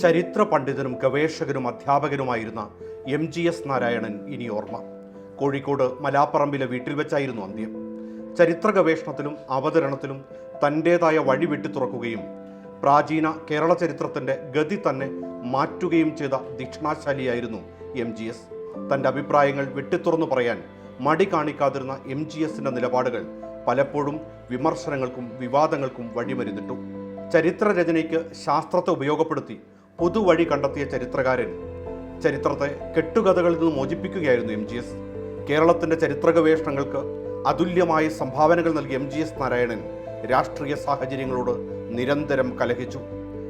ചരിത്ര പണ്ഡിതനും ഗവേഷകനും അധ്യാപകനുമായിരുന്ന എം ജി എസ് നാരായണൻ ഇനി ഓർമ്മ. കോഴിക്കോട് മലാപ്പറമ്പിലെ വീട്ടിൽ വെച്ചായിരുന്നു അന്ത്യം. ചരിത്ര ഗവേഷണത്തിലും അവതരണത്തിലും തന്റേതായ വഴി വെട്ടിത്തുറക്കുകയും പ്രാചീന കേരള ചരിത്രത്തിന്റെ ഗതി തന്നെ മാറ്റുകയും ചെയ്ത ദക്ഷിണാശാലിയായിരുന്നു എം ജി എസ്. തന്റെ അഭിപ്രായങ്ങൾ വെട്ടിത്തുറന്നു പറയാൻ മടി കാണിക്കാതിരുന്ന എം ജി എസിന്റെ നിലപാടുകൾ പലപ്പോഴും വിമർശനങ്ങൾക്കും വിവാദങ്ങൾക്കും വഴിമരുന്നിട്ടു. ചരിത്രരചനയ്ക്ക് ശാസ്ത്രത്തെ ഉപയോഗപ്പെടുത്തി പുതുവഴി കണ്ടെത്തിയ ചരിത്രകാരൻ ചരിത്രത്തെ കെട്ടുകഥകളിൽ നിന്ന് മോചിപ്പിക്കുകയായിരുന്നു എം ജി എസ് കേരളത്തിന്റെ ചരിത്ര ഗവേഷണങ്ങൾക്ക് അതുല്യമായ സംഭാവനകൾ നൽകിയ എം ജി എസ് നാരായണൻ രാഷ്ട്രീയ സാഹചര്യങ്ങളോട് നിരന്തരം കലഹിച്ചു.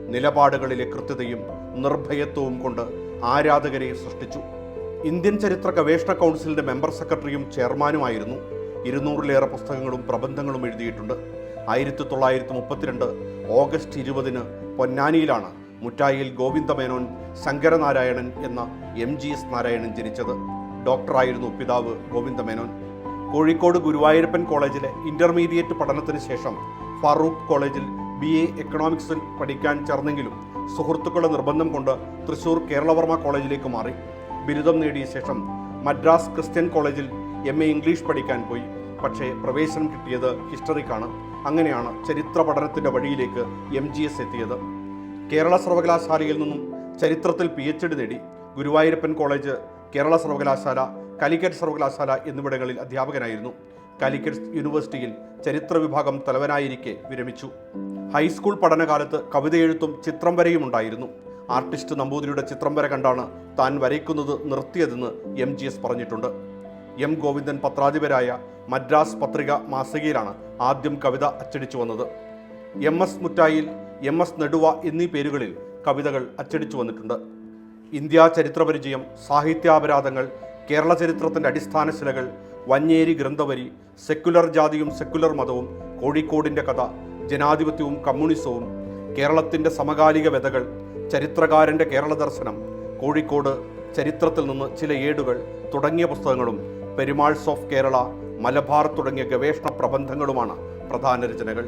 നിലപാടുകളിലെ കൃത്യതയും നിർഭയത്വവും കൊണ്ട് ആരാധകരെ സൃഷ്ടിച്ചു. ഇന്ത്യൻ ചരിത്ര ഗവേഷണ കൗൺസിലിന്റെ മെമ്പർ സെക്രട്ടറിയും ചെയർമാനുമായിരുന്നു. ഇരുന്നൂറിലേറെ പുസ്തകങ്ങളും പ്രബന്ധങ്ങളും എഴുതിയിട്ടുണ്ട്. ആയിരത്തി തൊള്ളായിരത്തി മുപ്പത്തിരണ്ട് ഓഗസ്റ്റ് ഇരുപതിന് പൊന്നാനിയിലാണ് മുറ്റായിൽ ഗോവിന്ദമേനോൻ ശങ്കരനാരായണൻ എന്ന എം ജി എസ് നാരായണൻ ജനിച്ചത് ഡോക്ടറായിരുന്നു പിതാവ് ഗോവിന്ദമേനോൻ കോഴിക്കോട് ഗുരുവായൂരപ്പൻ കോളേജിലെ ഇന്റർമീഡിയറ്റ് പഠനത്തിന് ശേഷം ഫാറൂഖ് കോളേജിൽ ബി എ എക്കണോമിക്സിൽ പഠിക്കാൻ ചേർന്നെങ്കിലും സുഹൃത്തുക്കളുടെ നിർബന്ധം കൊണ്ട് തൃശൂർ കേരളവർമ്മ കോളേജിലേക്ക് മാറി. ബിരുദം നേടിയ ശേഷം മദ്രാസ് ക്രിസ്ത്യൻ കോളേജിൽ എം എ ഇംഗ്ലീഷ് പഠിക്കാൻ പോയി. പക്ഷേ പ്രവേശനം കിട്ടിയത് ഹിസ്റ്ററിക്കാണ്. അങ്ങനെയാണ് ചരിത്ര പഠനത്തിന്റെ വഴിയിലേക്ക് എം ജി എസ് എത്തിയത്. കേരള സർവകലാശാലയിൽ നിന്നും ചരിത്രത്തിൽ പി എച്ച് ഡി നേടി. ഗുരുവായൂരപ്പൻ കോളേജ് കേരള സർവകലാശാല കാലിക്കറ്റ് സർവകലാശാല എന്നിവിടങ്ങളിൽ അധ്യാപകനായിരുന്നു. കാലിക്കറ്റ് യൂണിവേഴ്സിറ്റിയിൽ ചരിത്ര വിഭാഗം തലവനായിരിക്കെ വിരമിച്ചു. ഹൈസ്കൂൾ പഠനകാലത്ത് കവിതയെഴുത്തും ചിത്രം വരയും ഉണ്ടായിരുന്നു. ആർട്ടിസ്റ്റ് നമ്പൂതിരിയുടെ ചിത്രം വര കണ്ടാണ് താൻ വരയ്ക്കുന്നത് നിർത്തിയതെന്ന് എം ജി എസ് പറഞ്ഞിട്ടുണ്ട്. എം ഗോവിന്ദൻ പത്രാധിപരായ മദ്രാസ് പത്രിക മാസികയിലാണ് ആദ്യം കവിത അച്ചടിച്ചു വന്നത്. എം എസ് മുറ്റായിൽ എം എസ് നെടുവ എന്നീ പേരുകളിൽ കവിതകൾ അച്ചടിച്ചു വന്നിട്ടുണ്ട്. ഇന്ത്യാ ചരിത്രപരിചയം സാഹിത്യാപരാധങ്ങൾ കേരള ചരിത്രത്തിന്റെ അടിസ്ഥാന ശിലകൾ വഞ്ഞേരി ഗ്രന്ഥവരി സെക്യുലർ ജാതിയും സെക്യുലർ മതവും കോഴിക്കോടിന്റെ കഥ ജനാധിപത്യവും കമ്മ്യൂണിസവും കേരളത്തിന്റെ സമകാലിക വ്യതകൾ ചരിത്രകാരന്റെ കേരള ദർശനം കോഴിക്കോട് ചരിത്രത്തിൽ നിന്ന് ചില ഏടുകൾ തുടങ്ങിയ പുസ്തകങ്ങളും പെരുമാൾസ് ഓഫ് കേരള മലബാർ തുടങ്ങിയ ഗവേഷണ പ്രബന്ധങ്ങളുമാണ് പ്രധാന രചനകൾ.